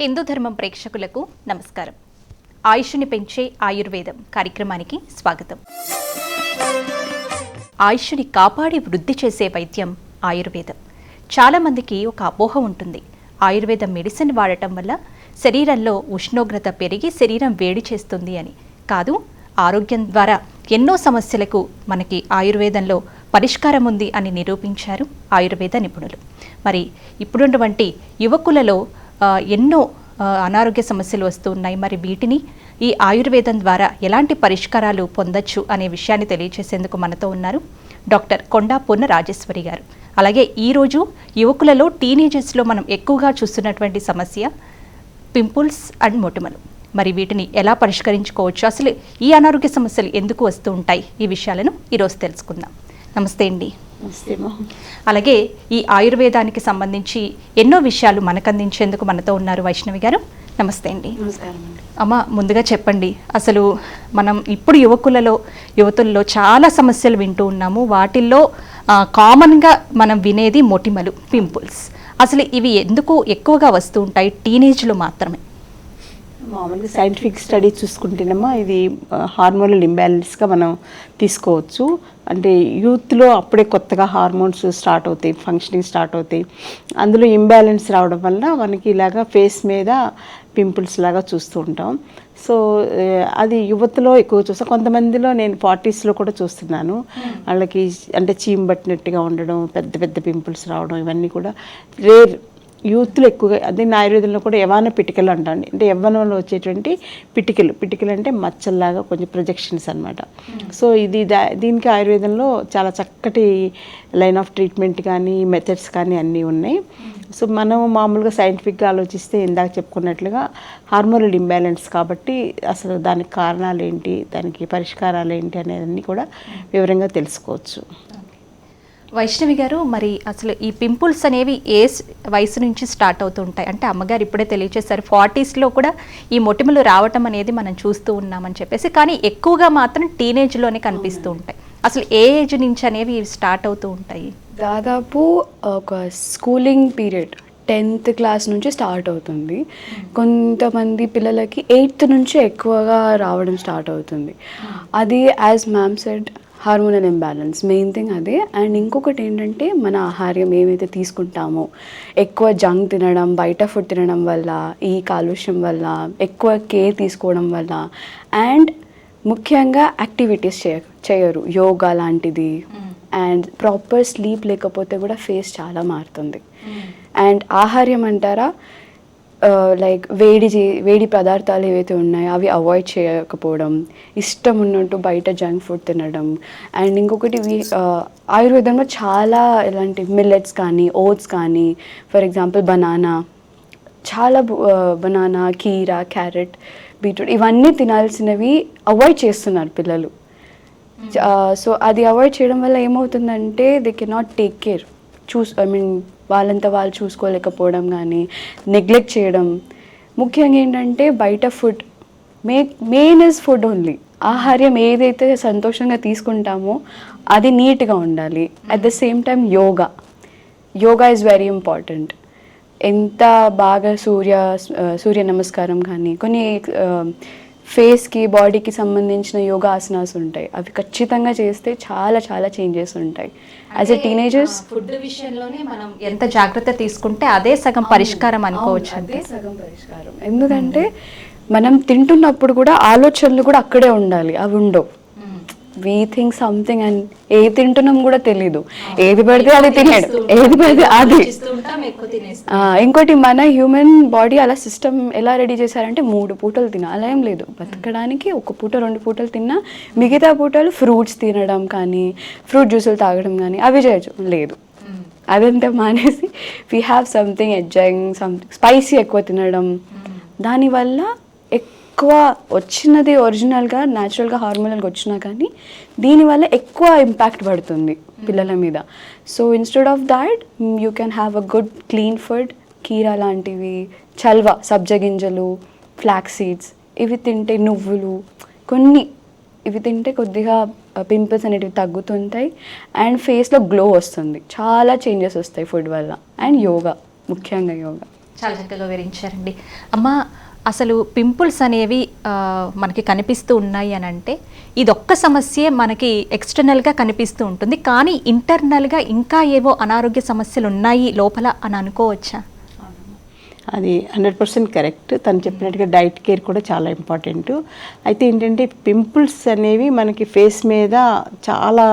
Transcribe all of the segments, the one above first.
హిందూ ధర్మం ప్రేక్షకులకు నమస్కారం. ఆయుష్ని పెంచే ఆయుర్వేదం కార్యక్రమానికి స్వాగతం. ఆయుష్ని కాపాడి వృద్ధి చేసే వైద్యం ఆయుర్వేదం. చాలామందికి ఒక అపోహ ఉంటుంది. ఆయుర్వేదం మెడిసిన్ వాడటం వల్ల శరీరంలో ఉష్ణోగ్రత పెరిగి శరీరం వేడి చేస్తుంది అని. కాదు ఆరోగ్యం ద్వారా ఎన్నో సమస్యలకు మనకి ఆయుర్వేదంలో పరిష్కారం ఉంది అని నిరూపించారు ఆయుర్వేద నిపుణులు. మరి ఇప్పుడున్నటువంటి యువకులలో ఎన్నో అనారోగ్య సమస్యలు వస్తూ ఉన్నాయి. మరి వీటిని ఈ ఆయుర్వేదం ద్వారా ఎలాంటి పరిష్కారాలు పొందొచ్చు అనే విషయాన్ని తెలియజేసేందుకు మనతో ఉన్నారు డాక్టర్ కొండాపూర్ణ రాజేశ్వరి గారు. అలాగే ఈరోజు యువకులలో టీనేజర్స్లో మనం ఎక్కువగా చూస్తున్నటువంటి సమస్య పింపుల్స్ అండ్ మొటిమలు. మరి వీటిని ఎలా పరిష్కరించుకోవచ్చు? అసలు ఈ అనారోగ్య సమస్యలు ఎందుకు వస్తూ ఉంటాయి? ఈ విషయాలను ఈరోజు తెలుసుకుందాం. నమస్తే అండి. అలాగే ఈ ఆయుర్వేదానికి సంబంధించి ఎన్నో విషయాలు మనకు అందించేందుకు మనతో ఉన్నారు వైష్ణవి గారు. నమస్తే అండి. అమ్మ ముందుగా చెప్పండి. అసలు మనం ఇప్పుడు యువకులలో యువతుల్లో చాలా సమస్యలు వింటూ ఉన్నాము. వాటిల్లో కామన్గా మనం వినేది మొటిమలు పింపుల్స్. అసలు ఇవి ఎందుకు ఎక్కువగా వస్తూ ఉంటాయి? టీనేజ్లో మాత్రమే. మామూలుగా సైంటిఫిక్ స్టడీ చూసుకుంటేనేమో ఇది హార్మోనల్ ఇంబ్యాలెన్స్గా మనం తీసుకోవచ్చు. అంటే యూత్లో అప్పుడే కొత్తగా హార్మోన్స్ స్టార్ట్ అవుతాయి ఫంక్షనింగ్ స్టార్ట్ అవుతాయి. అందులో ఇంబ్యాలెన్స్ రావడం వల్ల మనకి ఇలాగా ఫేస్ మీద పింపుల్స్ లాగా చూస్తూ ఉంటాం. సో అది యువతలో ఎక్కువ చూస్తాం. కొంతమందిలో నేను ఫార్టీస్లో కూడా చూస్తున్నాను. వాళ్ళకి అంటే చీమ్ పట్టినట్టుగా ఉండడం పెద్ద పెద్ద పింపుల్స్ రావడం ఇవన్నీ కూడా. రేర్ యూత్లో ఎక్కువగా అదే నా ఆయుర్వేదంలో కూడా యవాన పిటికలు అంటాండి. అంటే యవ్వనంలో వచ్చేటువంటి పిటికలు. పిటికలు అంటే మచ్చల్లాగా కొంచెం ప్రొజెక్షన్స్ అన్నమాట. సో ఇది దా- దీనికి ఆయుర్వేదంలో చాలా చక్కటి లైన్ ఆఫ్ ట్రీట్మెంట్ కానీ మెథడ్స్ కానీ అన్నీ ఉన్నాయి. సో మనం మామూలుగా సైంటిఫిక్గా ఆలోచిస్తే ఇందాక చెప్పుకున్నట్లుగా హార్మోనల్ ఇంబ్యాలెన్స్ కాబట్టి అసలు దానికి కారణాలు ఏంటి దానికి పరిష్కారాలు ఏంటి అనేవన్నీ కూడా వివరంగా తెలుసుకోవచ్చు. వైష్ణవి గారు మరి అసలు ఈ పింపుల్స్ అనేవి ఏ వయసు నుంచి స్టార్ట్ అవుతూ ఉంటాయి అంటే అమ్మగారు ఇప్పుడే తెలియచేశారు ఫార్టీస్లో కూడా ఈ మొటిమలు రావటం అనేది మనం చూస్తూ ఉన్నామని చెప్పేసి కానీ ఎక్కువగా మాత్రం టీనేజ్లోనే కనిపిస్తూ ఉంటాయి. అసలు ఏ ఏజ్ నుంచి అనేవి స్టార్ట్ అవుతూ ఉంటాయి? దాదాపు ఒక స్కూలింగ్ పీరియడ్ టెన్త్ క్లాస్ నుంచి స్టార్ట్ అవుతుంది. కొంతమంది పిల్లలకి ఎయిత్ నుంచి ఎక్కువగా రావడం స్టార్ట్ అవుతుంది. అది as ma'am said hormonal imbalance main thing అదే. అండ్ ఇంకొకటి ఏంటంటే మన ఆహార్యం ఏమైతే తీసుకుంటామో ఎక్కువ జంక్ తినడం బయట ఫుడ్ తినడం వల్ల ఈ కాలుష్యం వల్ల ఎక్కువ కేర్ తీసుకోవడం వల్ల అండ్ ముఖ్యంగా యాక్టివిటీస్ చేయ చేయరు. యోగా లాంటిది. అండ్ ప్రాపర్ స్లీప్ లేకపోతే కూడా ఫేస్ చాలా మారుతుంది. అండ్ ఆహార్యం అంటారా? లైక్ వేడి చే వేడి పదార్థాలు ఏవైతే ఉన్నాయో అవి అవాయిడ్ చేయకపోవడం ఇష్టం ఉన్నట్టు బయట జంక్ ఫుడ్ తినడం. అండ్ ఇంకొకటి ఆయుర్వేదంలో చాలా ఇలాంటి మిల్లెట్స్ కానీ ఓట్స్ కానీ ఫర్ ఎగ్జాంపుల్ బనానా చాలా బనానా కీరా క్యారెట్ బీట్రూట్ ఇవన్నీ తినాల్సినవి అవాయిడ్ చేస్తున్నారు పిల్లలు. సో అది అవాయిడ్ చేయడం వల్ల ఏమవుతుందంటే they can not take care choose I mean వాళ్ళంతా వాళ్ళు చూసుకోలేకపోవడం కానీ నెగ్లెక్ట్ చేయడం. ముఖ్యంగా ఏంటంటే బయట food may main is food only ఆహార్యం ఏదైతే సంతోషంగా తీసుకుంటామో అది నీట్గా ఉండాలి. At the same time yoga. Yoga is very important ఎంత బాగా సూర్య సూర్య నమస్కారం కానీ కొన్ని ఫేస్కి బాడీకి సంబంధించిన యోగా ఆసనాస్ ఉంటాయి. అవి ఖచ్చితంగా చేస్తే చాలా చాలా చేంజెస్ ఉంటాయి. యాజ్ ఎ టీనేజర్స్ ఫుడ్ విషయంలోనే మనం ఎంత జాగ్రత్త తీసుకుంటే అదే సగం పరిష్కారం అనుకోవచ్చు అదే సగం పరిష్కారం. ఎందుకంటే మనం తింటున్నప్పుడు కూడా ఆలోచనలు కూడా అక్కడే ఉండాలి. అవి ఉండవు. వీ థింక్ సంథింగ్ అండ్ ఏది తింటున్నాం కూడా తెలీదు. ఏది పడితే అది తినేడు. ఏది పడితే అది. ఇంకోటి మన హ్యూమన్ బాడీ అలా సిస్టమ్ ఎలా రెడీ చేశారంటే మూడు పూటలు తిన అలా ఏం లేదు. బతకడానికి ఒక పూట రెండు పూటలు తిన్నా మిగతా పూటలు ఫ్రూట్స్ తినడం కానీ ఫ్రూట్ జ్యూసులు తాగడం కానీ అవి చేయొచ్చు. లేదు. అదంతా మానేసి we have something enjoying something spicy ఎక్కువ తినడం. దానివల్ల ఎక్కువ వచ్చినది ఒరిజినల్గా న్యాచురల్గా హార్మోనల్గా వచ్చినా కానీ దీనివల్ల ఎక్కువ ఇంపాక్ట్ పడుతుంది పిల్లల మీద. So instead of that you can have a good clean food కీరా లాంటివి చల్వ సబ్జ గింజలు ఫ్లాక్ సీడ్స్ ఇవి తింటే నువ్వులు కొన్ని ఇవి తింటే కొద్దిగా పింపుల్స్ అనేటివి తగ్గుతుంటాయి. అండ్ ఫేస్లో గ్లో వస్తుంది. చాలా చేంజెస్ వస్తాయి ఫుడ్ వల్ల. అండ్ యోగా ముఖ్యంగా యోగా చాలా చక్కగా వివరించారండి. అమ్మ అసలు పింపుల్స్ అనేవి మనకి కనిపిస్తూ ఉన్నాయి అని అంటే ఇది ఒక్క సమస్యే మనకి ఎక్స్టర్నల్గా కనిపిస్తూ ఉంటుంది. కానీ ఇంటర్నల్గా ఇంకా ఏవో అనారోగ్య సమస్యలు ఉన్నాయి లోపల అని అనుకోవచ్చా? అది హండ్రెడ్ పర్సెంట్ కరెక్ట్. తను చెప్పినట్టుగా డైట్ కేర్ కూడా చాలా ఇంపార్టెంట్. అయితే ఏంటంటే పింపుల్స్ అనేవి మనకి ఫేస్ మీద చాలా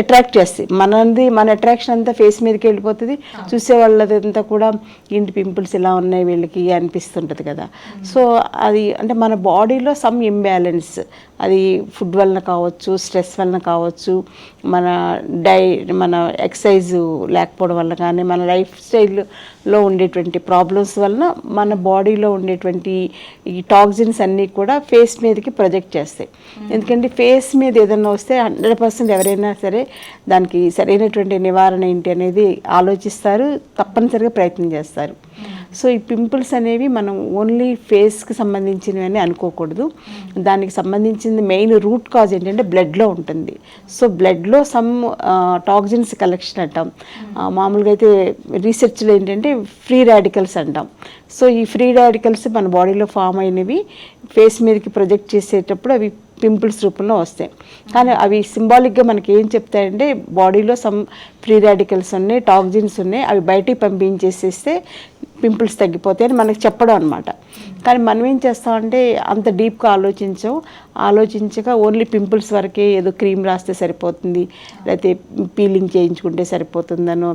అట్రాక్ట్ చేస్తాయి. మనది మన అట్రాక్షన్ అంతా ఫేస్ మీదకి వెళ్ళిపోతుంది. చూసే వాళ్ళదంతా కూడా ఇంటి పింపుల్స్ ఇలా ఉన్నాయి వీళ్ళకి అనిపిస్తుంటుంది కదా. సో అది అంటే మన బాడీలో సమ్ ఇంబ్యాలెన్స్ అది ఫుడ్ వలన కావచ్చు స్ట్రెస్ వలన కావచ్చు మన డై మన ఎక్సర్సైజ్ లేకపోవడం వల్ల కానీ మన లైఫ్ స్టైల్లో ఉండేటువంటి ప్రాబ్లమ్స్ వలన మన బాడీలో ఉండేటువంటి ఈ టాక్సిన్స్ అన్నీ కూడా ఫేస్ మీదకి ప్రొజెక్ట్ చేస్తాయి. ఎందుకంటే ఫేస్ మీద ఏదైనా వస్తే హండ్రెడ్ పర్సెంట్ ఎవరైనా సరే దానికి సరైనటువంటి నివారణ ఏంటి అనేది ఆలోచిస్తారు తప్పనిసరిగా ప్రయత్నం చేస్తారు. సో ఈ పింపుల్స్ అనేవి మనం ఓన్లీ ఫేస్కి సంబంధించినవి అని అనుకోకూడదు. దానికి సంబంధించింది మెయిన్ రూట్ కాజ్ ఏంటంటే బ్లడ్లో ఉంటుంది. సో బ్లడ్లో సమ్ టాక్సిన్స్ కలెక్షన్ అంటాం. ఆ, మామూలుగా అయితే రీసెర్చ్లో ఏంటంటే ఫ్రీ రాడికల్స్ అంటాం. సో ఈ ఫ్రీ రాడికల్స్ మన బాడీలో ఫామ్ అయినవి ఫేస్ మీదకి ప్రొజెక్ట్ చేసేటప్పుడు అవి పింపుల్స్ రూపంలో వస్తాయి. కానీ అవి సింబాలిక్గా మనకి ఏం చెప్తాయంటే బాడీలో సమ్ ఫ్రీ రాడికల్స్ ఉన్నాయి టాక్జిన్స్ ఉన్నాయి అవి బయటికి పంపించేసేస్తే పింపుల్స్ తగ్గిపోతాయి అని మనకి చెప్పడం అనమాట కానీ మనం ఏం చేస్తామంటే అంత డీప్గా ఆలోచించాం. ఆలోచించక ఓన్లీ పింపుల్స్ వరకే ఏదో క్రీమ్ రాస్తే సరిపోతుంది లేకపోతే పీలింగ్ చేయించుకుంటే సరిపోతుందనో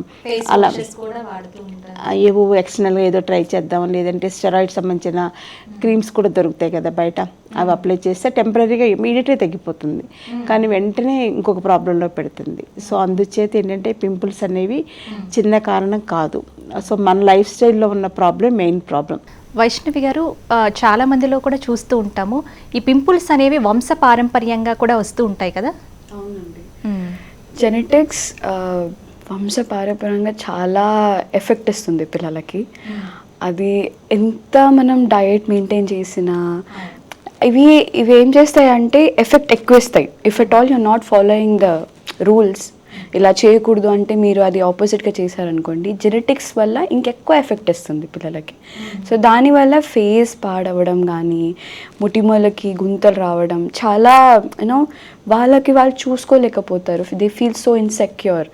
అలా ఏవో ఎక్స్టర్నల్గా ఏదో ట్రై చేద్దాం లేదంటే స్టెరాయిడ్ సంబంధించిన క్రీమ్స్ కూడా దొరుకుతాయి కదా బయట. అవి అప్లై చేస్తే టెంపరీగా ఇమీడియట్గా తగ్గిపోతుంది. కానీ వెంటనే ఇంకొక ప్రాబ్లంలో పెడుతుంది. సో అందుచేత ఏంటంటే పింపుల్స్ అనేవి చిన్న కారణం కాదు. సో మన లైఫ్ స్టైల్లో ఉన్న ప్రాబ్లం మెయిన్ ప్రాబ్లం వైష్ణవి గారు చాలా మందిలో కూడా చూస్తూ ఉంటాము. ఈ పింపుల్స్ అనేవి వంశ పారంపర్యంగా కూడా వస్తూ ఉంటాయి కదా? అవునండి. జెనెటిక్స్ వంశ పారంపర్యంగా చాలా ఎఫెక్ట్ ఇస్తుంది పిల్లలకి. అది ఎంత మనం డయట్ మెయింటైన్ చేసినా ఇవి ఇవి ఏం చేస్తాయి అంటే ఎఫెక్ట్ ఎక్కువ ఇస్తాయి. If at all you're not following the rules ఇలా చేయకూడదు అంటే మీరు అది ఆపోజిట్గా చేశారనుకోండి జెనెటిక్స్ వల్ల ఇంకెక్కువ ఎఫెక్ట్ ఇస్తుంది పిల్లలకి. సో దానివల్ల ఫేస్ పాడవడం కానీ ముటిమలకి గుంతలు రావడం చాలా యూనో వాళ్ళకి వాళ్ళు చూసుకోలేకపోతారు. They feel so insecure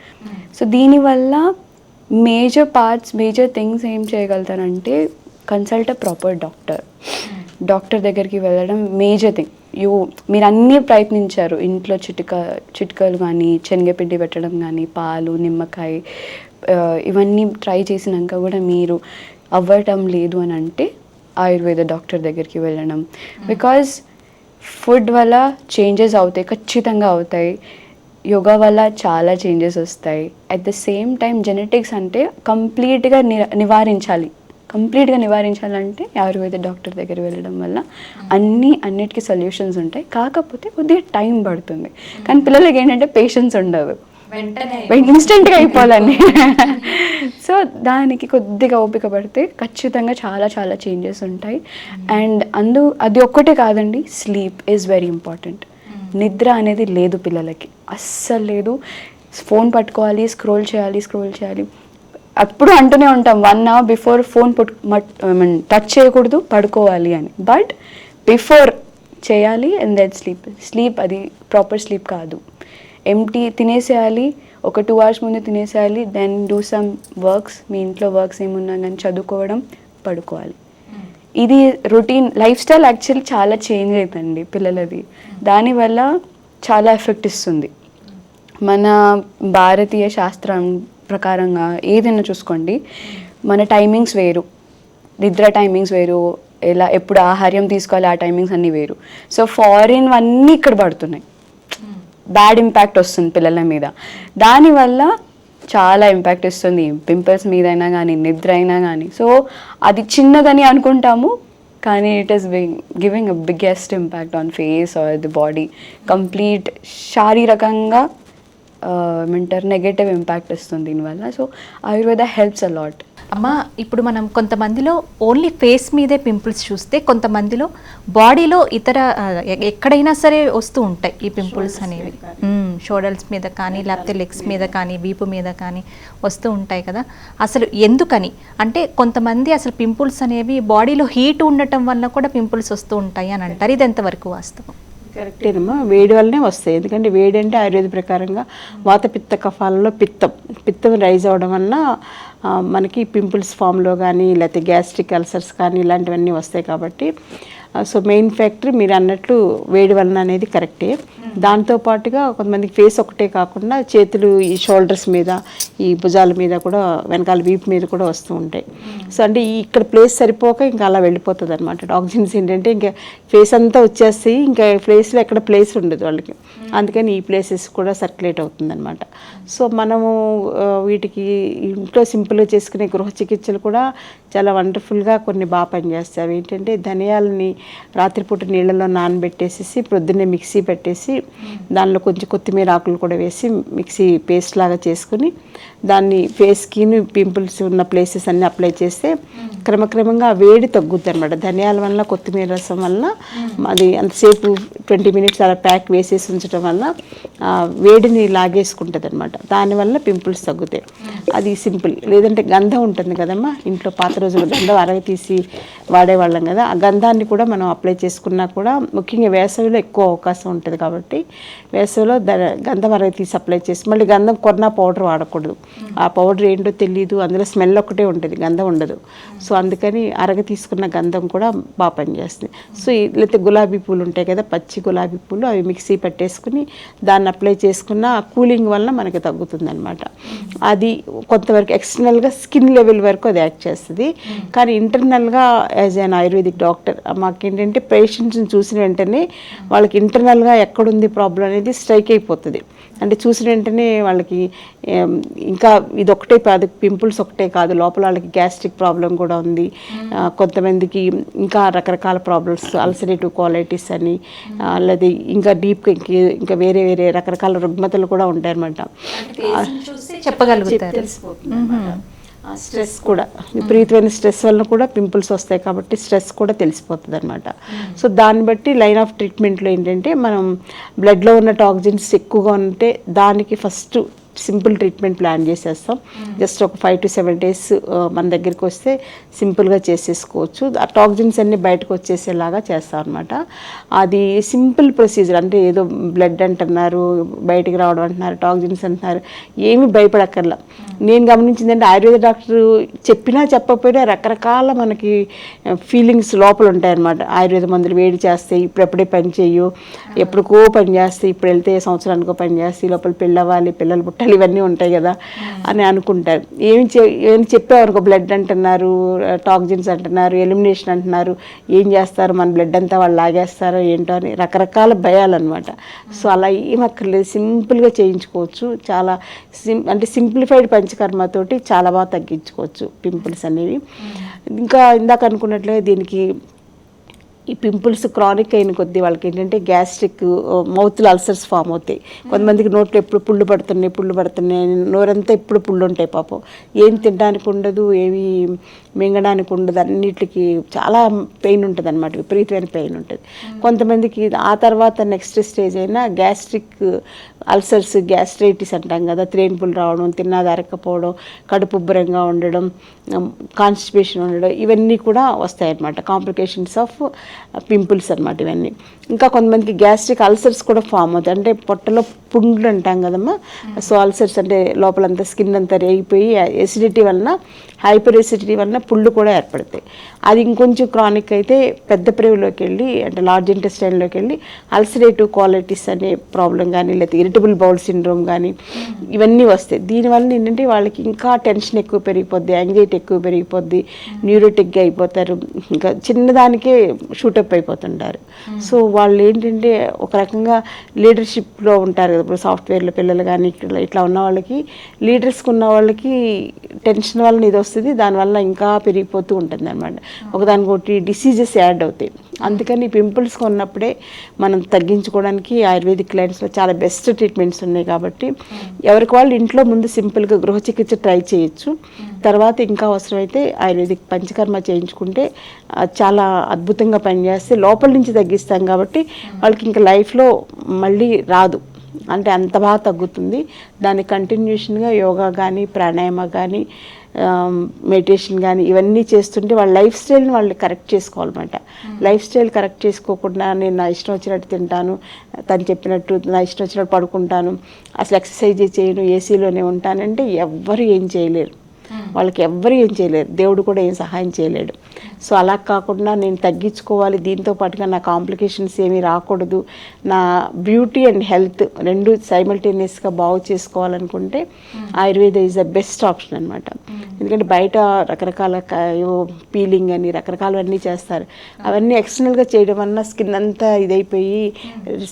so దీనివల్ల మేజర్ పార్ట్స్ మేజర్ థింగ్స్ ఏం చేయగలుగుతారంటే కన్సల్ట్ ప్రాపర్ డాక్టర్ డాక్టర్ దగ్గరికి వెళ్ళడం మేజర్ థింగ్ యూ మీరు అన్నీ ప్రయత్నించారు. ఇంట్లో చిటిక చిటికలు కానీ శనగపిండి పెట్టడం కానీ పాలు నిమ్మకాయ ఇవన్నీ ట్రై చేసినాక కూడా మీరు అవ్వటం లేదు అని అంటే ఆయుర్వేద డాక్టర్ దగ్గరికి వెళ్ళడం. బికాజ్ ఫుడ్ వల్ల చేంజెస్ అవుతాయి ఖచ్చితంగా అవుతాయి. యోగా వల్ల చాలా చేంజెస్ వస్తాయి. At the same time genetics అంటే కంప్లీట్గా ని నివారించాలి. కంప్లీట్గా నివారించాలంటే ఆయుర్వేద డాక్టర్ దగ్గర వెళ్ళడం వల్ల అన్ని అన్నిటికీ సొల్యూషన్స్ ఉంటాయి. కాకపోతే కొద్దిగా టైం పడుతుంది. కానీ పిల్లలకి ఏంటంటే పేషెన్స్ ఉండదు. ఇన్స్టెంట్గా అయిపోవాలని సో దానికి కొద్దిగా ఓపిక పడితే ఖచ్చితంగా చాలా చాలా చేంజెస్ ఉంటాయి. అండ్ అందు అది ఒక్కటే కాదండి స్లీప్ ఈజ్ వెరీ ఇంపార్టెంట్. నిద్ర అనేది లేదు పిల్లలకి. అస్సలు లేదు. ఫోన్ పట్టుకోవాలి స్క్రోల్ చేయాలి స్క్రోల్ చేయాలి. అప్పుడు అంటూనే ఉంటాం one hour before phone put touch చేయకూడదు పడుకోవాలి అని. బట్ బిఫోర్ చేయాలి అండ్ దెన్ స్లీప్ స్లీప్ అది ప్రాపర్ స్లీప్ కాదు. ఎంటీ తినేసేయాలి ఒక టూ అవర్స్ ముందు తినేసేయాలి దెన్ డూ సమ్ వర్క్స్ మీ ఇంట్లో వర్క్స్ ఏమున్నా కానీ చదువుకోవడం పడుకోవాలి. ఇది రొటీన్ లైఫ్ స్టైల్ యాక్చువల్లీ చాలా చేంజ్ అవుతుంది పిల్లలది. దానివల్ల చాలా ఎఫెక్ట్ ఇస్తుంది. మన భారతీయ శాస్త్రం ప్రకారంగా ఏదైనా చూసుకోండి. మన టైమింగ్స్ వేరు. నిద్ర టైమింగ్స్ వేరు. ఎలా ఎప్పుడు ఆహార్యం తీసుకోవాలి ఆ టైమింగ్స్ అన్నీ వేరు. సో ఫారిన్ అన్నీ ఇక్కడ పడుతున్నాయి. బ్యాడ్ ఇంపాక్ట్ వస్తుంది పిల్లల మీద. దానివల్ల చాలా ఇంపాక్ట్ ఇస్తుంది. పింపుల్స్ మీద అయినా కానీ నిద్ర అయినా కానీ సో అది చిన్నదని అనుకుంటాము కానీ it is giving a biggest impact on face or the body complete శారీరకంగా ఏమంటారు నెగటివ్ ఇంపాక్ట్ వస్తుంది దీనివల్ల. సో ఆయుర్వేద హెల్ప్స్ అలాట్ అమ్మ ఇప్పుడు మనం కొంతమందిలో ఓన్లీ ఫేస్ మీదే పింపుల్స్ చూస్తే కొంతమందిలో బాడీలో ఇతర ఎక్కడైనా సరే వస్తూ ఉంటాయి ఈ పింపుల్స్ అనేవి. షోల్డర్స్ మీద కానీ లేకపోతే లెగ్స్ మీద కానీ. వీపు మీద కానీ వస్తూ ఉంటాయి కదా. అసలు ఎందుకని? అంటే కొంతమంది అసలు పింపుల్స్ అనేవి బాడీలో హీట్ ఉండటం వల్ల కూడా పింపుల్స్ వస్తూ ఉంటాయి అని అంటారు. ఇది ఎంతవరకు వాస్తవం? కరెక్టేనమ్మా వేడి వల్లనే వస్తాయి. ఎందుకంటే వేడి అంటే ఆయుర్వేద ప్రకారంగా వాత పిత్త కఫాలలో పిత్తం. పిత్తం రైజ్ అవ్వడం వలన మనకి పింపుల్స్ ఫామ్లో కానీ లేకపోతే గ్యాస్ట్రిక్ అల్సర్స్ కానీ ఇలాంటివన్నీ వస్తాయి కాబట్టి సో మెయిన్ ఫ్యాక్టరీ మీరు అన్నట్లు వేడి వలన అనేది కరెక్టే దాంతో పాటుగా కొంతమందికి ఫేస్ ఒకటే కాకుండా చేతులు ఈ షోల్డర్స్ మీద ఈ భుజాల మీద కూడా వెనకాల వీపు మీద కూడా వస్తూ ఉంటాయి. సో అంటే ఈ ఇక్కడ ప్లేస్ సరిపోక ఇంకా అలా వెళ్ళిపోతుంది అనమాట డాక్సిన్స్ ఏంటంటే ఇంకా ఫేస్ అంతా వచ్చేస్తాయి ఇంకా ప్లేస్లో ఎక్కడ ప్లేస్ ఉండదు వాళ్ళకి. అందుకని ఈ ప్లేసెస్ కూడా సర్క్యులేట్ అవుతుంది అనమాట సో మనము వీటికి ఇంట్లో సింపుల్గా చేసుకునే గృహ చికిత్సలు కూడా చాలా వండర్ఫుల్గా కొన్ని బాగా పనిచేస్తాయి. అవి ఏంటంటే ధనియాలని రాత్రిపూట నీళ్ళలో నానబెట్టేసేసి ప్రొద్దున్నే మిక్సీ పెట్టేసి దానిలో కొంచెం కొత్తిమీర ఆకులు కూడా వేసి మిక్సీ పేస్ట్ లాగా చేసుకుని దాన్ని ఫేస్కి పింపుల్స్ ఉన్న ప్లేసెస్ అన్ని అప్లై చేస్తే క్రమక్రమంగా వేడి తగ్గుద్ది అనమాట ధనియాల వల్ల కొత్తిమీర రసం వల్ల అది అంతసేపు ట్వంటీ మినిట్స్ అలా ప్యాక్ వేసేసి ఉంచడం వల్ల వేడిని లాగేసుకుంటుంది అనమాట దానివల్ల పింపుల్స్ తగ్గుతాయి. అది సింపుల్. లేదంటే గంధం ఉంటుంది కదమ్మా ఇంట్లో పాత రోజుల్లో గంధం అరగ తీసి వాడేవాళ్ళం కదా ఆ గంధాన్ని కూడా మనం అప్లై చేసుకున్నా కూడా ముఖ్యంగా వేసవిలో ఎక్కువ అవకాశం ఉంటుంది కాబట్టి వేసవిలో ద గంధం అరగ తీసి అప్లై చేసి మళ్ళీ గంధం కొన్న పౌడర్ వాడకూడదు. ఆ పౌడర్ ఏంటో తెలియదు అందులో స్మెల్ ఒకటే ఉంటుంది గంధం ఉండదు. సో అందుకని అరగ తీసుకున్న గంధం కూడా బాగా పనిచేస్తుంది. సో లేకపోతే గులాబీ పూలు ఉంటాయి కదా పచ్చి గులాబీ పూలు అవి మిక్సీ పట్టేసుకుని దాన్ని అప్లై చేసుకున్న ఆ కూలింగ్ వల్ల మనకి తగ్గుతుంది అనమాట అది కొంతవరకు ఎక్స్టర్నల్గా స్కిన్ లెవెల్ వరకు అది యాక్ట్ చేస్తుంది. కానీ ఇంటర్నల్గా యాజ్ అన్ ఆయుర్వేదిక్ డాక్టర్ మాకేంటంటే పేషెంట్స్ని చూసిన వెంటనే వాళ్ళకి ఇంటర్నల్గా ఎక్కడుంది ప్రాబ్లం అనేది స్ట్రైక్ అయిపోతుంది. అంటే చూసిన వెంటనే వాళ్ళకి ఇంకా ఇది ఒకటే కాదు పింపుల్స్ ఒకటే కాదు లోపల వాళ్ళకి గ్యాస్ట్రిక్ ప్రాబ్లం కూడా ఉంది. కొంతమందికి ఇంకా రకరకాల ప్రాబ్లమ్స్ అల్సరేటివ్ క్వాలిటీస్ అని లేదా ఇంకా డీప్ ఇంకా వేరే వేరే రకరకాల రుగ్మతలు కూడా ఉంటాయన్నమాట. చెప్పగలుగుతారు. స్ట్రెస్ కూడా విపరీతమైన స్ట్రెస్ వలన కూడా పింపుల్స్ వస్తాయి కాబట్టి స్ట్రెస్ కూడా తెలిసిపోతుంది అనమాట సో దాన్ని బట్టి లైన్ ఆఫ్ ట్రీట్మెంట్లో ఏంటంటే మనం బ్లడ్లో ఉన్న టాక్సిన్స్ ఎక్కువగా ఉంటే దానికి ఫస్ట్ సింపుల్ ట్రీట్మెంట్ ప్లాన్ చేసేస్తాం. జస్ట్ ఒక ఫైవ్ టు సెవెన్ డేస్ మన దగ్గరికి వస్తే సింపుల్గా చేసేసుకోవచ్చు. ఆ టాక్సిన్స్ అన్ని బయటకు వచ్చేసేలాగా చేస్తాం అనమాట అది సింపుల్ ప్రొసీజర్ అంటే ఏదో బ్లడ్ అంటున్నారు బయటికి రావడం అంటున్నారు టాక్సిన్స్ అంటున్నారు ఏమీ భయపడక్కర్లా. నేను గమనించిందంటే ఆయుర్వేద డాక్టర్ చెప్పినా చెప్పకపోయినా రకరకాల మనకి ఫీలింగ్స్ లోపల ఉంటాయన్నమాట ఆయుర్వేద మందులు వేడి చేస్తాయి ఇప్పుడప్పుడే పని చేయు ఎప్పుడుకో పని చేస్తాయి ఇప్పుడు వెళ్తే సంవత్సరానికో పని చేస్తాయి లోపల పెళ్ళవ్వాలి పిల్లలు పొట్టలు ఇవన్నీ ఉంటాయి కదా అని అనుకుంటారు. ఏమి చె ఏమి చెప్పామనుకో బ్లడ్ అంటున్నారు టాక్జిన్స్ అంటున్నారు ఎలిమినేషన్ అంటున్నారు. ఏం చేస్తారు? మన బ్లడ్ అంతా వాళ్ళు లాగేస్తారో ఏంటో అని రకరకాల భయాలు అనమాట సో అలా ఏం అక్కర్లేదు. సింపుల్గా చేయించుకోవచ్చు. చాలా సిం అంటే సింప్లిఫైడ్ పంచకర్మతోటి చాలా బాగా తగ్గించుకోవచ్చు పింపుల్స్ అనేవి. ఇంకా ఇందాక అనుకున్నట్లే దీనికి ఈ పింపుల్స్ క్రానిక్ అయిన కొద్దీ వాళ్ళకి ఏంటంటే గ్యాస్ట్రిక్ మౌత్లో అల్సర్స్ ఫామ్ అవుతాయి. కొంతమందికి నోట్లో ఎప్పుడు పుళ్ళు పడుతున్నాయి పుళ్ళు పడుతున్నాయి నోరంతా ఎప్పుడు పుళ్ళు ఉంటాయి పాపం. ఏం తినడానికి ఉండదు ఏమి మింగడానికి ఉండదు అన్నిటికి చాలా పెయిన్ ఉంటుంది అనమాట విపరీతమైన పెయిన్ ఉంటుంది. కొంతమందికి ఆ తర్వాత నెక్స్ట్ స్టేజ్ అయినా గ్యాస్ట్రిక్ అల్సర్స్ గ్యాస్ట్రైటిస్ అంటాం కదా త్రేన్పులు రావడం తిన్నాదరకపోవడం కడుపు ఉబ్బరంగా ఉండడం కాన్స్టిపేషన్ ఉండడం ఇవన్నీ కూడా వస్తాయన్నమాట. కాంప్లికేషన్స్ ఆఫ్ పింపుల్స్ అనమాట ఇవన్నీ. ఇంకా కొంతమందికి గ్యాస్ట్రిక్ అల్సర్స్ కూడా ఫామ్ అవుతాయి. అంటే పొట్టలో పుండ్లు అంటాం కదమ్మా. సో అల్సర్స్ అంటే లోపలంతా స్కిన్ అంతా రేగిపోయి ఎసిడిటీ వలన హైపర్ ఎసిడిటీ వలన పుళ్ళు కూడా ఏర్పడతాయి. అది ఇంకొంచెం క్రానిక్ అయితే పెద్ద ప్రేవులోకి వెళ్ళి అంటే లార్జ్ ఇంటెస్టైన్లోకి వెళ్ళి అల్సరేటివ్ క్వాలిటీస్ అనే ప్రాబ్లం కానీ లేకపోతే ఇరిటబుల్ బౌల్ సిండ్రోమ్ కానీ ఇవన్నీ వస్తాయి. దీనివల్ల ఏంటంటే వాళ్ళకి ఇంకా టెన్షన్ ఎక్కువ పెరిగిపోద్ది యాంగ్జైటీ ఎక్కువ పెరిగిపోద్ది న్యూరోటిక్గా అయిపోతారు. ఇంకా చిన్నదానికే షూటప్ అయిపోతుంటారు. సో వాళ్ళు ఏంటంటే ఒక రకంగా లీడర్షిప్లో ఉంటారు కదా ఇప్పుడు సాఫ్ట్వేర్లో పిల్లలు కానీ ఇట్లా ఇట్లా ఉన్న వాళ్ళకి లీడర్స్కి ఉన్న వాళ్ళకి టెన్షన్ వల్ల ఇది వస్తుంది దానివల్ల ఇంకా పెరిగిపోతూ ఉంటుంది అనమాట ఒకదానికొకటి డిసీజెస్ యాడ్ అవుతాయి. అందుకని పింపుల్స్ కొన్నప్పుడే మనం తగ్గించుకోవడానికి ఆయుర్వేదిక్ క్లైంట్స్లో చాలా బెస్ట్ ట్రీట్మెంట్స్ ఉన్నాయి కాబట్టి ఎవరికి వాళ్ళు ఇంట్లో ముందు సింపుల్గా గృహ చికిత్స ట్రై చేయొచ్చు. తర్వాత ఇంకా అవసరమైతే ఆయుర్వేదిక్ పంచకర్మ చేయించుకుంటే చాలా అద్భుతంగా పనిచేస్తే లోపల నుంచి తగ్గిస్తాం కాబట్టి వాళ్ళకి ఇంకా లైఫ్లో మళ్ళీ రాదు. అంటే అంత బాగా తగ్గుతుంది. దాని కంటిన్యూషన్గా యోగా కానీ ప్రాణాయామ కానీ మెడిటేషన్ కానీ ఇవన్నీ చేస్తుంటే వాళ్ళ లైఫ్ స్టైల్ని వాళ్ళు కరెక్ట్ చేసుకోవాలన్నమాట. లైఫ్ స్టైల్ కరెక్ట్ చేసుకోకుండా నేను నా ఇష్టం వచ్చినట్టు తింటాను తను చెప్పినట్టు నా ఇష్టం వచ్చినట్టు పడుకుంటాను అసలు ఎక్సర్సైజ్ చేయను ఏసీలోనే ఉంటానంటే ఎవ్వరు ఏం చేయలేరు. వాళ్ళకి ఎవ్వరు ఏం చేయలేరు. దేవుడు కూడా ఏం సహాయం చేయలేడు. సో అలా కాకుండా నేను తగ్గించుకోవాలి. దీంతో పాటుగా నా కాంప్లికేషన్స్ ఏమీ రాకూడదు. నా బ్యూటీ అండ్ హెల్త్ రెండు సైమల్టేనియస్గా బాగు చేసుకోవాలనుకుంటే Ayurveda is the best option అనమాట ఎందుకంటే బయట రకరకాల పీలింగ్ అని రకరకాలవన్నీ చేస్తారు. అవన్నీ ఎక్స్టర్నల్గా చేయడం వల్ల స్కిన్ అంతా ఇదైపోయి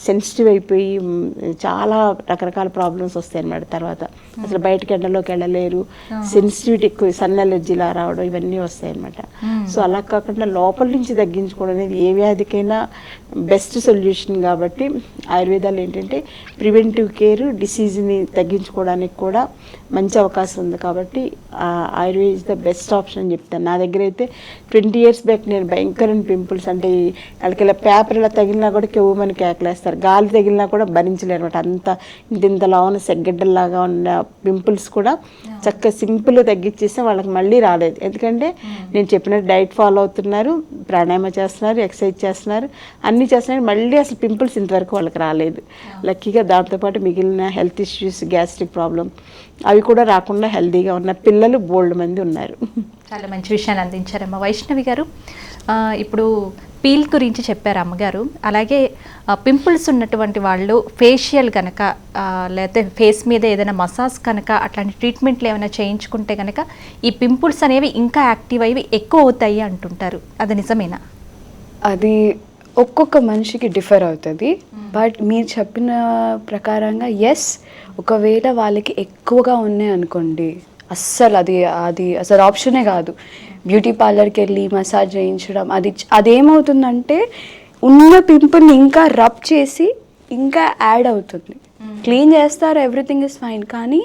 సెన్సిటివ్ అయిపోయి చాలా రకరకాల ప్రాబ్లమ్స్ వస్తాయి అన్నమాట తర్వాత. అసలు బయటకి ఎండలోకి వెళ్ళలేరు. సెన్సిటివిటీ ఎక్కువ సన్ ఎలర్జీలా రావడం ఇవన్నీ వస్తాయి అన్నమాట. సో అలా కాకుండా లోపల నుంచి తగ్గించుకోవడం అనేది ఏ వ్యాధికైనా బెస్ట్ సొల్యూషన్ కాబట్టి ఆయుర్వేదాలు ఏంటంటే ప్రివెంటివ్ కేర్ డిసీజ్ని తగ్గించుకోవడానికి కూడా మంచి అవకాశం ఉంది కాబట్టి ఆ, Ayurveda is the best option అని చెప్తాను. నా దగ్గర అయితే ట్వంటీ ఇయర్స్ బ్యాక్ నేను భయంకరమైన పింపుల్స్ అంటే వాళ్ళకి ఇలా పేపర్ ఇలా తగిలినా కూడా కెవ్వమని కేకలేస్తారు. గాలి తగిలినా కూడా భరించలేరు అనమాట అంత ఇంత ఇంతలా ఉన్న సెగ్గడ్డల్లాగా ఉన్న పింపుల్స్ కూడా చక్కగా సింపుల్గా తగ్గించేస్తే వాళ్ళకి మళ్ళీ రాలేదు. ఎందుకంటే నేను చెప్పినట్టు డైట్ ఫాలో అవుతున్నారు ప్రాణాయామ చేస్తున్నారు ఎక్సర్సైజ్ చేస్తున్నారు అన్నీ చేస్తున్నారు. మళ్ళీ అసలు పింపుల్స్ ఇంతవరకు వాళ్ళకి రాలేదు. లక్కీగా దాంతోపాటు మిగిలిన హెల్త్ ఇష్యూస్ గ్యాస్ట్రిక్ ప్రాబ్లం అవి కూడా రాకుండా హెల్తీగా ఉన్న పిల్లలు బోల్డ్ మంది ఉన్నారు. చాలా మంచి విషయాన్ని అందించారమ్మ. వైష్ణవి గారు ఆ, ఇప్పుడు పీల్ గురించి చెప్పారు అమ్మగారు. అలాగే పింపుల్స్ ఉన్నటువంటి వాళ్ళు ఫేషియల్ కనుక లేకపోతే ఫేస్ మీద ఏదైనా మసాజ్ కనుక అట్లాంటి ట్రీట్మెంట్లు ఏమైనా చేయించుకుంటే కనుక ఈ పింపుల్స్ అనేవి ఇంకా యాక్టివ్ అయ్యి ఎక్కువ అవుతాయి అంటుంటారు. అది నిజమేనా? అది ఒక్కొక్క మనిషికి డిఫర్ అవుతుంది. బట్ మీరు చెప్పిన ప్రకారంగా ఎస్ ఒకవేళ వాళ్ళకి ఎక్కువగా ఉన్నాయి అనుకోండి అస్సలు అది అది అసలు ఆప్షనే కాదు. బ్యూటీ పార్లర్కి వెళ్ళి మసాజ్ చేయించడం అది అదేమవుతుందంటే ఉన్న పింపుల్ని ఇంకా రబ్ చేసి ఇంకా యాడ్ అవుతుంది. క్లీన్ చేస్తారు ఎవ్రీథింగ్ ఇస్ ఫైన్. కానీ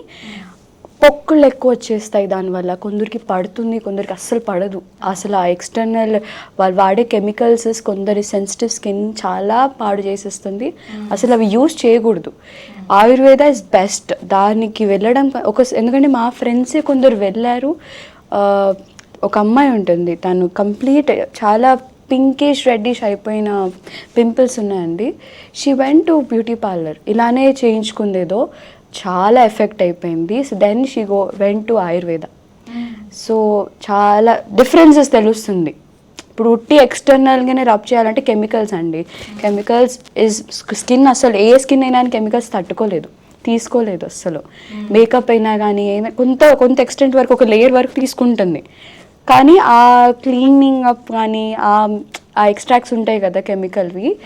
పొక్కులు ఎక్కువ వచ్చేస్తాయి దానివల్ల. కొందరికి పడుతుంది కొందరికి అస్సలు పడదు. అసలు ఆ ఎక్స్టర్నల్ వాళ్ళు వాడే కెమికల్స్ కొందరి సెన్సిటివ్ స్కిన్ చాలా పాడు చేసేస్తుంది. అసలు అవి యూస్ చేయకూడదు. ఆయుర్వేద ఇస్ బెస్ట్ దానికి వెళ్ళడం ఒక ఎందుకంటే మా ఫ్రెండ్సే కొందరు వెళ్ళారు. ఒక అమ్మాయి ఉంటుంది. తను కంప్లీట్ చాలా పింకిష్ రెడ్డిష్ అయిపోయిన పింపుల్స్ ఉన్నాయండి. She went to beauty parlour ఇలానే చేయించుకుందేదో. చాలా ఎఫెక్ట్ అయిపోయింది. So then she go when to Ayurveda so చాలా డిఫరెన్సెస్ తెలుస్తుంది. ఇప్పుడు ఉట్టి ఎక్స్టర్నల్గానే రబ్ చేయాలంటే కెమికల్స్ అండి. కెమికల్స్ ఇస్ స్కిన్ అసలు ఏ స్కిన్ అయినా కెమికల్స్ తట్టుకోలేదు. తీసుకోలేదు అస్సలు. మేకప్ అయినా కానీ ఏమైనా కొంత కొంత ఎక్స్టెంట్ వరకు ఒక లేయర్ వరకు తీసుకుంటుంది. కానీ ఆ క్లీనింగ్ అప్ కానీ ఆ ఆ ఎక్స్ట్రాక్ట్స్ ఉంటాయి కదా కెమికల్వి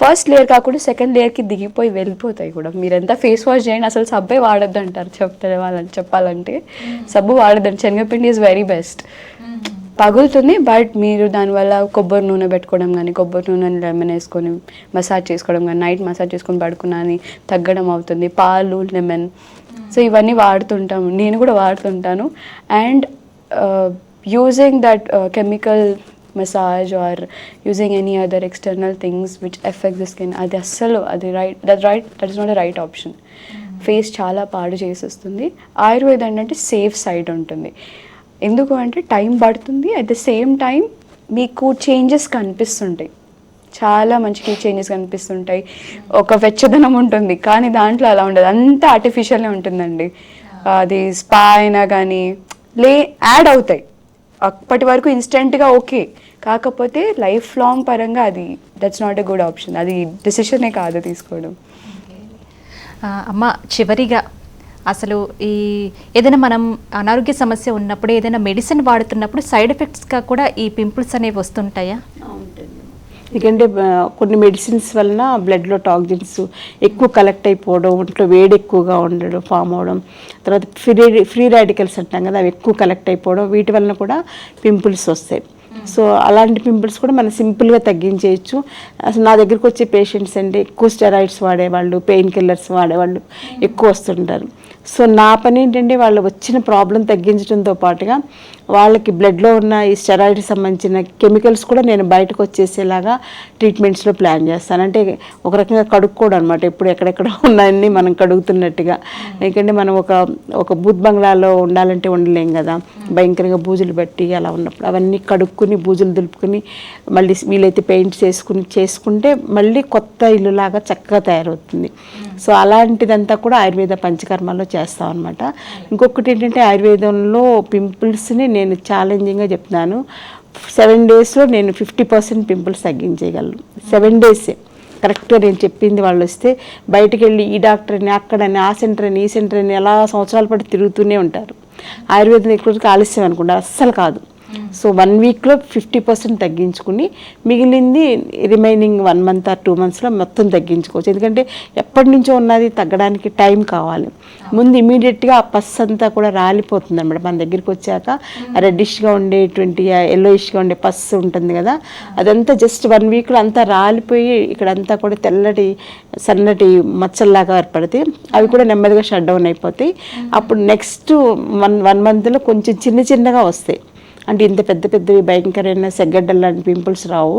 ఫస్ట్ లేయర్ కాకుండా సెకండ్ లేయర్కి దిగిపోయి వెళ్ళిపోతాయి కూడా. మీరు ఎంత ఫేస్ వాష్ చేయండి అసలు సబ్బే వాడద్దు అంటారు చెప్తారు వాళ్ళని చెప్పాలంటే. సబ్బు వాడద్దండి శనగపిండి ఈజ్ వెరీ బెస్ట్ పగులుతుంది బట్ మీరు దానివల్ల కొబ్బరి నూనె పెట్టుకోవడం కానీ కొబ్బరి నూనె లెమన్ వేసుకొని మసాజ్ చేసుకోవడం కానీ నైట్ మసాజ్ చేసుకొని పడుకున్నా అని తగ్గడం అవుతుంది. పాలు లెమన్. సో ఇవన్నీ వాడుతుంటాం నేను కూడా వాడుతుంటాను. And using that chemical massage or using any other external things which effect the skin అది అస్సలు అది right that right that is not a right option face చాలా పాడు చేసేస్తుంది. ఆయుర్వేద ఏంటంటే సేఫ్ సైడ్ ఉంటుంది. ఎందుకు అంటే టైం పడుతుంది అట్ ద సేమ్ టైం మీకు చేంజెస్ కనిపిస్తుంటాయి. చాలా మంచిగా చేంజెస్ కనిపిస్తుంటాయి. ఒక వెచ్చదనం ఉంటుంది కానీ దాంట్లో అలా ఉండదు. అంతా ఆర్టిఫిషియల్నే ఉంటుందండి. అది స్పా అయినా కానీ లే యాడ్ అవుతాయి. అప్పటి వరకు ఇన్స్టెంట్గా ఓకే. కాకపోతే లైఫ్ లాంగ్ పరంగా అది that's not a good option అది డెసిషనే కాదు తీసుకోవడం. అమ్మ చివరిగా అసలు ఈ ఏదైనా మనం అనారోగ్య సమస్య ఉన్నప్పుడు ఏదైనా మెడిసిన్ వాడుతున్నప్పుడు సైడ్ ఎఫెక్ట్స్గా కూడా ఈ పింపుల్స్ అనేవి వస్తుంటాయా? ఎందుకంటే కొన్ని మెడిసిన్స్ వలన బ్లడ్లో టాక్సిన్స్ ఎక్కువ కలెక్ట్ అయిపోవడం ఒంట్లో వేడి ఎక్కువగా ఉండడం ఫామ్ అవడం. తర్వాత ఫ్రీ ఫ్రీ రాడికల్స్ అంటాం కదా అవి ఎక్కువ కలెక్ట్ అయిపోవడం. వీటి వలన కూడా పింపుల్స్ వస్తాయి. సో అలాంటి పింపుల్స్ కూడా మనం సింపుల్గా తగ్గించేయచ్చు. అసలు నా దగ్గరికి వచ్చే పేషెంట్స్ అంటే ఎక్కువ స్టెరాయిడ్స్ వాడేవాళ్ళు పెయిన్ కిల్లర్స్ వాడేవాళ్ళు ఎక్కువ వస్తుంటారు. సో నా పని ఏంటంటే వాళ్ళు వచ్చిన ప్రాబ్లం తగ్గించడంతో పాటుగా వాళ్ళకి బ్లడ్లో ఉన్న ఈ స్టెరాయిడ్ సంబంధించిన కెమికల్స్ కూడా నేను బయటకు వచ్చేసేలాగా ట్రీట్మెంట్స్లో ప్లాన్ చేస్తాను. అంటే ఒక రకంగా కడుక్కోవడం అనమాట ఇప్పుడు ఎక్కడెక్కడ ఉన్నాయని మనం కడుగుతున్నట్టుగా. ఎందుకంటే మనం ఒక ఒక బూత్ బంగ్లాలో ఉండాలంటే ఉండలేం కదా. భయంకరంగా బూజులు బట్టి అలా ఉన్నప్పుడు అవన్నీ కడుక్కుని బూజులు దులుపుకుని మళ్ళీ వీలైతే పెయింట్ చేసుకుని చేసుకుంటే మళ్ళీ కొత్త ఇల్లులాగా చక్కగా తయారవుతుంది. సో అలాంటిదంతా కూడా ఆయుర్వేద పంచకర్మలో చేస్తాం అనమాట ఇంకొకటి ఏంటంటే ఆయుర్వేదంలో పింపుల్స్ని నేను ఛాలెంజింగ్గా చెప్తున్నాను. సెవెన్ డేస్లో నేను ఫిఫ్టీ పర్సెంట్ పింపుల్స్ తగ్గించేయగలను. సెవెన్ డేసే కరెక్ట్గా నేను చెప్పింది వాళ్ళు వస్తే బయటికి వెళ్ళి ఈ డాక్టర్ అని అక్కడని ఆ సెంటర్ అని ఈ సెంటర్ అని ఎలా సంవత్సరాల పాటు తిరుగుతూనే ఉంటారు. ఆయుర్వేదం ఎక్కువ ఆలస్యం అనుకుంటారు అస్సలు కాదు. సో వన్ వీక్లో ఫిఫ్టీ పర్సెంట్ తగ్గించుకుని మిగిలింది remaining one month or two మంత్స్లో మొత్తం తగ్గించుకోవచ్చు. ఎందుకంటే ఎప్పటి నుంచో ఉన్నది తగ్గడానికి టైం కావాలి. ముందు ఇమీడియట్గా ఆ పస్ అంతా కూడా రాలిపోతుంది అనమాట మన దగ్గరికి వచ్చాక రెడ్డిష్గా ఉండేటువంటి ఎల్లోయిష్గా ఉండే పస్ ఉంటుంది కదా అదంతా జస్ట్ వన్ వీక్లో అంతా రాలిపోయి ఇక్కడంతా కూడా తెల్లటి సన్నటి మచ్చల్లాగా ఏర్పడతాయి అవి కూడా నెమ్మదిగా షట్ డౌన్ అయిపోతాయి. అప్పుడు నెక్స్ట్ వన్ వన్ మంత్లో కొంచెం చిన్న చిన్నగా వస్తాయి. అంటే ఇంత పెద్ద పెద్దవి భయంకరమైన సెగ్గడ్డలు లాంటి పింపుల్స్ రావు.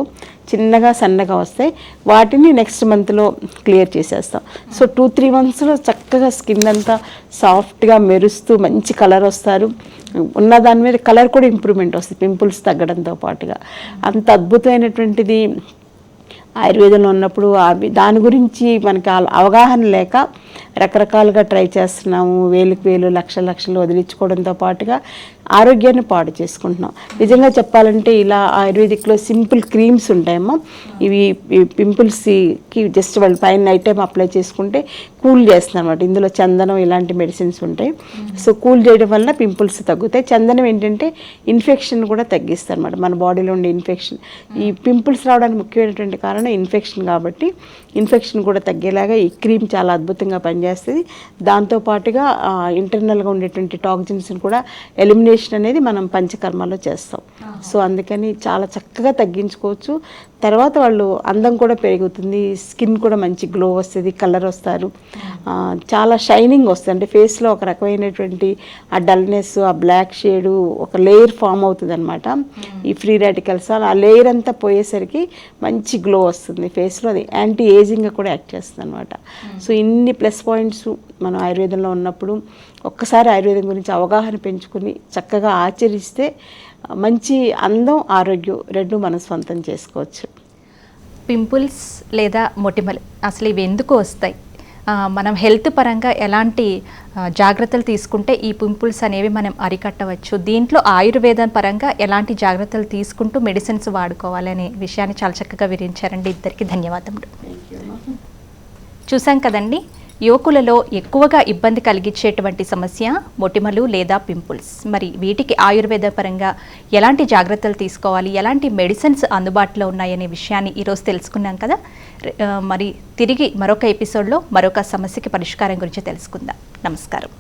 చిన్నగా సన్నగా వస్తాయి వాటిని నెక్స్ట్ మంత్లో క్లియర్ చేసేస్తాం. సో టూ త్రీ మంత్స్లో చక్కగా స్కిన్ అంతా సాఫ్ట్గా మెరుస్తూ మంచి కలర్ వస్తారు. ఉన్న దాని మీద కలర్ కూడా ఇంప్రూవ్మెంట్ వస్తుంది పింపుల్స్ తగ్గడంతో పాటుగా. అంత అద్భుతమైనటువంటిది ఆయుర్వేదంలో ఉన్నప్పుడు దాని గురించి మనకి అవగాహన లేక రకరకాలుగా ట్రై చేస్తున్నాము. వేలుకు వేలు లక్షల లక్షలు వదిలించుకోవడంతో పాటుగా ఆరోగ్యాన్ని పాడు చేసుకుంటున్నాం. నిజంగా చెప్పాలంటే ఇలా ఆయుర్వేదిక్లో సింపుల్ క్రీమ్స్ ఉంటాయమ్మా. ఇవి పింపుల్స్కి జస్ట్ వాళ్ళు పైన నైట్ టైం అప్లై చేసుకుంటే కూల్ చేస్తుంది అనమాట ఇందులో చందనం ఇలాంటి మెడిసిన్స్ ఉంటాయి. సో కూల్ చేయడం వల్ల పింపుల్స్ తగ్గుతాయి. చందనం ఏంటంటే ఇన్ఫెక్షన్ కూడా తగ్గిస్తుంది అనమాట మన బాడీలో ఉండే ఇన్ఫెక్షన్. ఈ పింపుల్స్ రావడానికి ముఖ్యమైనటువంటి కారణం ఇన్ఫెక్షన్ కాబట్టి ఇన్ఫెక్షన్ కూడా తగ్గేలాగా ఈ క్రీమ్ చాలా అద్భుతంగా పనిచేస్తుంది. దాంతోపాటుగా ఇంటర్నల్గా ఉండేటువంటి టాక్సిన్స్ని కూడా ఎలిమినేషన్ అనేది మనం పంచకర్మలో చేస్తాం. సో అందుకని చాలా చక్కగా తగ్గించుకోవచ్చు. తర్వాత వాళ్ళు అందం కూడా పెరుగుతుంది స్కిన్ కూడా మంచి గ్లో వస్తుంది కలర్ వస్తారు. చాలా షైనింగ్ వస్తుంది. అంటే ఫేస్లో ఒక రకమైనటువంటి ఆ డల్నెస్ ఆ బ్లాక్ షేడు ఒక లేయర్ ఫామ్ అవుతుంది అనమాట ఈ ఫ్రీ రాడికల్స్ ఆ లేయర్ అంతా పోయేసరికి మంచి గ్లో వస్తుంది ఫేస్లో. అది యాంటీ ఏజింగ్గా కూడా యాక్ట్ చేస్తుంది అనమాట సో ఇన్ని ప్లస్ పాయింట్స్ మనం ఆయుర్వేదంలో ఉన్నప్పుడు ఒక్కసారి ఆయుర్వేదం గురించి అవగాహన పెంచుకుని చక్కగా ఆచరిస్తే మంచి అందం ఆరోగ్యం రెండు మనం స్వంతం చేసుకోవచ్చు. పింపుల్స్ లేదా మొటిమలు అసలు ఇవి ఎందుకు వస్తాయి? మనం హెల్త్ పరంగా ఎలాంటి జాగ్రత్తలు తీసుకుంటే ఈ పింపుల్స్ అనేవి మనం అరికట్టవచ్చు. దీంట్లో ఆయుర్వేదం పరంగా ఎలాంటి జాగ్రత్తలు తీసుకుంటూ మెడిసిన్స్ వాడుకోవాలి అనే విషయాన్ని చాలా చక్కగా వివరించారండి. ఇద్దరికి ధన్యవాదములు. చూసాం కదండి? యువకులలో ఎక్కువగా ఇబ్బంది కలిగించేటువంటి సమస్య మొటిమలు లేదా పింపుల్స్. మరి వీటికి ఆయుర్వేద పరంగా ఎలాంటి జాగ్రత్తలు తీసుకోవాలి? ఎలాంటి మెడిసిన్స్ అందుబాటులో ఉన్నాయనే విషయాన్ని ఈరోజు తెలుసుకున్నాం కదా. మరి తిరిగి మరొక ఎపిసోడ్లో మరొక సమస్యకి పరిష్కారం గురించి తెలుసుకుందాం. నమస్కారం.